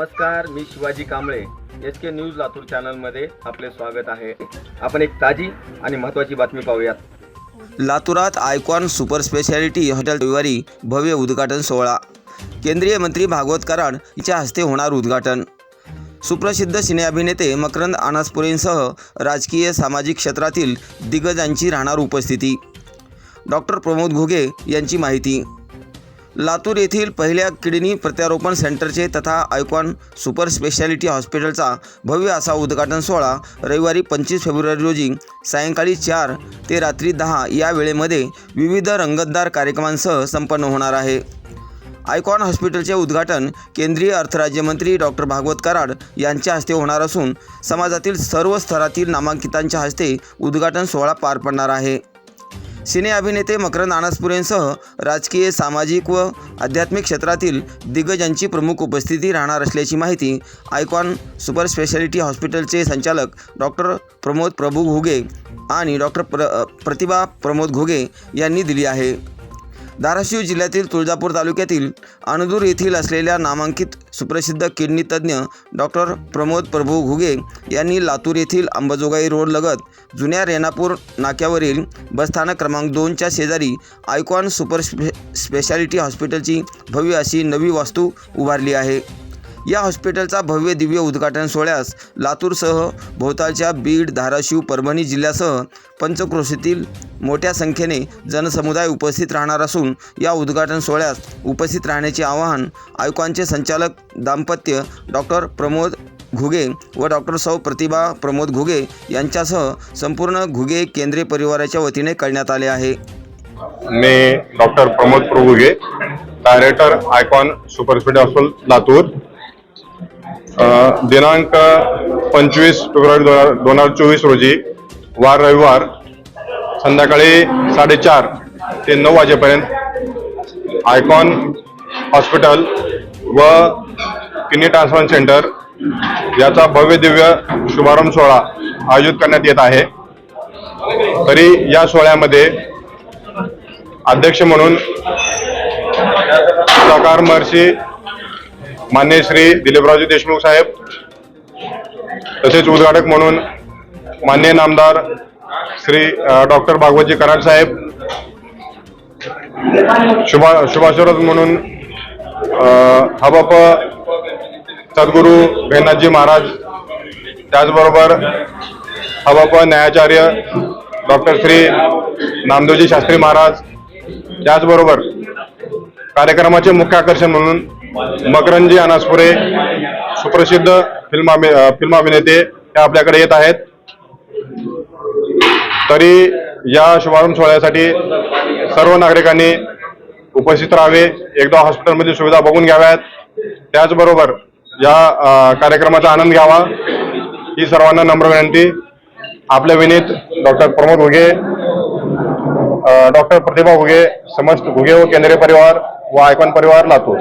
मी Shivaji Kamble. S K news Latur चॅनलमध्ये आपले स्वागत आहे. आपण एक ताजी आणि महत्त्वाची बातमी पाहूयात. लातूरात आयकॉन सुपर स्पेशालिटी हॉटेल रविवारी भव्य उद्घाटन सोहळा. केंद्रीय मंत्री भागवत कराड यांच्या हस्ते होणार उद्घाटन. सुप्रसिद्ध सिने अभिनेते मकरंद आनासपुरेंसह राजकीय सामाजिक क्षेत्रातील दिग्गजांची राहणार उपस्थिती. डॉक्टर प्रमोद घुगे यांची माहिती. लातूर येथील पहिल्या किडनी प्रत्यारोपण सेंटरचे तथा आयकॉन सुपर स्पेशालिटी हॉस्पिटलचा भव्य असा उद्घाटन सोहळा रविवारी पंचवीस फेब्रुवारी रोजी सायंकाळी चार ते रात्री दहा या वेळेमध्ये विविध रंगतदार कार्यक्रमांसह संपन्न होणार आहे. आयकॉन हॉस्पिटलचे उद्घाटन केंद्रीय अर्थराज्यमंत्री डॉक्टर भागवत कराड यांच्या हस्ते होणार असून समाजातील सर्व स्तरातील नामांकितांच्या हस्ते उद्घाटन सोहळा पार पडणार आहे. सिने अभिनेते मकरंद अनासपुरेंसह राजकीय सामाजिक व आध्यात्मिक क्षेत्रातील दिग्गजांची प्रमुख उपस्थिती राहणार असल्याची माहिती आयकॉन सुपर स्पेशालिटी हॉस्पिटलचे संचालक डॉक्टर प्रमोद प्रभू घुगे आणि डॉक्टर प्र प्रतिभा प्रमोद घुगे यांनी दिली आहे. धाराशिव जिल्ह्यातील तुळजापूर तालुक्यातील अणदूर येथील असलेल्या नामांकित सुप्रसिद्ध किडनी तज्ज्ञ डॉक्टर प्रमोद प्रभू घुगे यांनी लातूर येथील अंबाजोगाई रोडलगत जुन्या रेणापूर नाक्यावरील बसस्थानक क्रमांक दोनच्या शेजारी आयकॉन सुपर स्पे स्पेशालिटी हॉस्पिटलची भव्य अशी नवी वास्तू उभारली आहे. या हॉस्पिटलचा भव्य दिव्य उद्घाटन सोहळ्यास लातूरसह भोवतालच्या बीड धाराशिव परभणी जिल्ह्यासह पंचक्रोशीतील मोठ्या संख्येने जनसमुदाय उपस्थित राहणार असून या उद्घाटन सोहळ्यास उपस्थित राहण्याचे आवाहन आयुकांचे संचालक दाम्पत्य डॉक्टर प्रमोद घुगे व डॉक्टर सौ प्रतिभा प्रमोद घुगे यांच्यासह संपूर्ण घुगे केंद्रीय परिवाराच्या वतीने करण्यात आले आहे. मी doctor Pramod Prabhuge director icon super special hospital Latur. दिनांक पंचवीस फेब्रुवारी दोन हजार- दोन हजार चोवीस रोजी वार रविवार संध्याकाळी साडेचार ते नऊ वाजेपर्यंत आयकॉन हॉस्पिटल व किडनी ट्रान्सप्लांट सेंटर याचा भव्य दिव्य शुभारंभ सोहळा आयोजित करण्यात येत आहे. तरी या सोहळ्यामध्ये अध्यक्ष म्हणून साकार महर्षी मान्य श्री दिलीपरावजी देशमुख साहेब तसेच उद्घाटक म्हणून मान्य नामदार श्री डॉक्टर भागवतजी कराड साहेब शुभा शुभाशोरथ म्हणून हबप सद्गुरू भेनाथजी महाराज त्याचबरोबर हबप न्यायाचार्य डॉक्टर श्री नामदेवजी शास्त्री महाराज त्याचबरोबर कार्यक्रमाचे मुख्य आकर्षण म्हणून मकरंजी अनासपुरे सुप्रसिद्ध फिल्म फिल्म अभिनेते हे आपल्याकडे येत आहेत. तरी या शुभारंभ सोहळ्यासाठी सर्व नागरिकांनी उपस्थित राहावे. एकदा हॉस्पिटलमधील सुविधा बघून घ्याव्यात. त्याचबरोबर या कार्यक्रमाचा आनंद घ्यावा. ही सर्वांना नम्र विनंती. आपल्या विनीत डॉक्टर प्रमोद घुगे डॉक्टर प्रतिभा घुगे समस्त घुगे व केंद्रीय परिवार. व आयकॉन परिवार लातूर